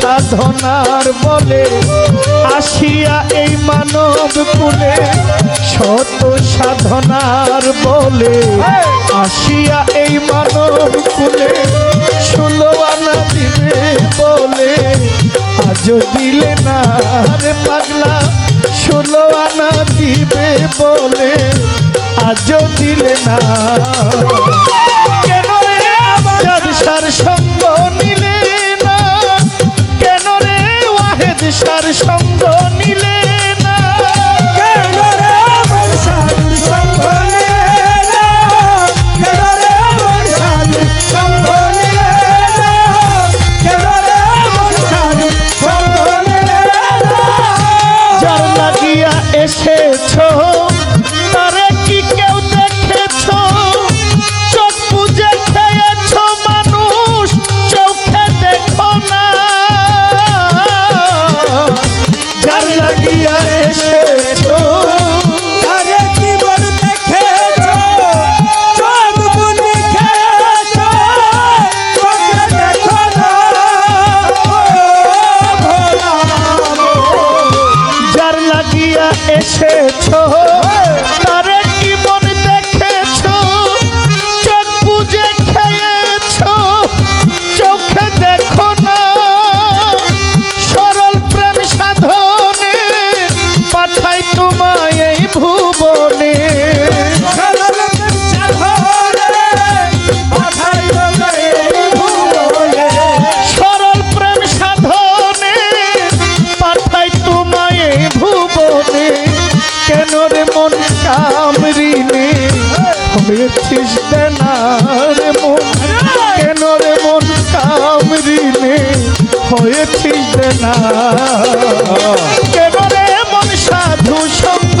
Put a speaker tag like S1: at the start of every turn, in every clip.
S1: সাধনার বলে আসিয়া এই মানব কুলে, শত সাধনার বলে আসিয়া এই মানব কুলে ষোলোয়ানা দিবে বলে, আজ দিলে না রে পাগলা ষোলোয়ানা দিবে বলে, আজ দিলে না। কেন সার সঙ্গ নিল তোমায় এই ভুবনে। সরল প্রেম সাধনে পাঠাই তোমায় ভুবনে। মন কামরিনে হয়েছিস না কেন রে মন কামরিনে হয়েছিস দেনা কেন রে দুসঙ্গ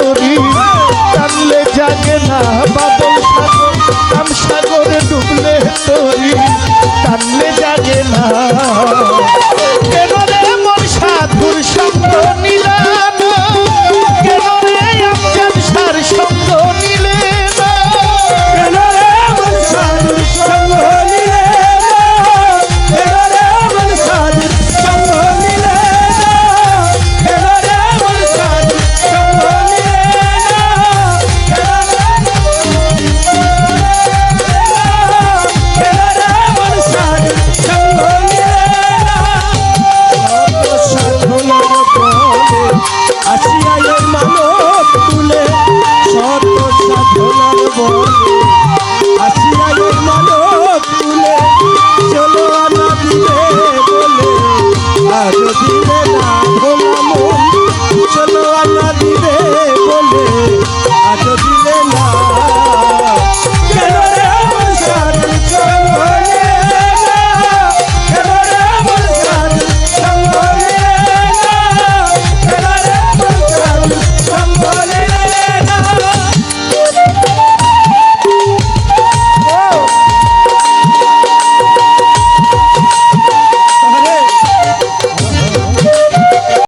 S1: করি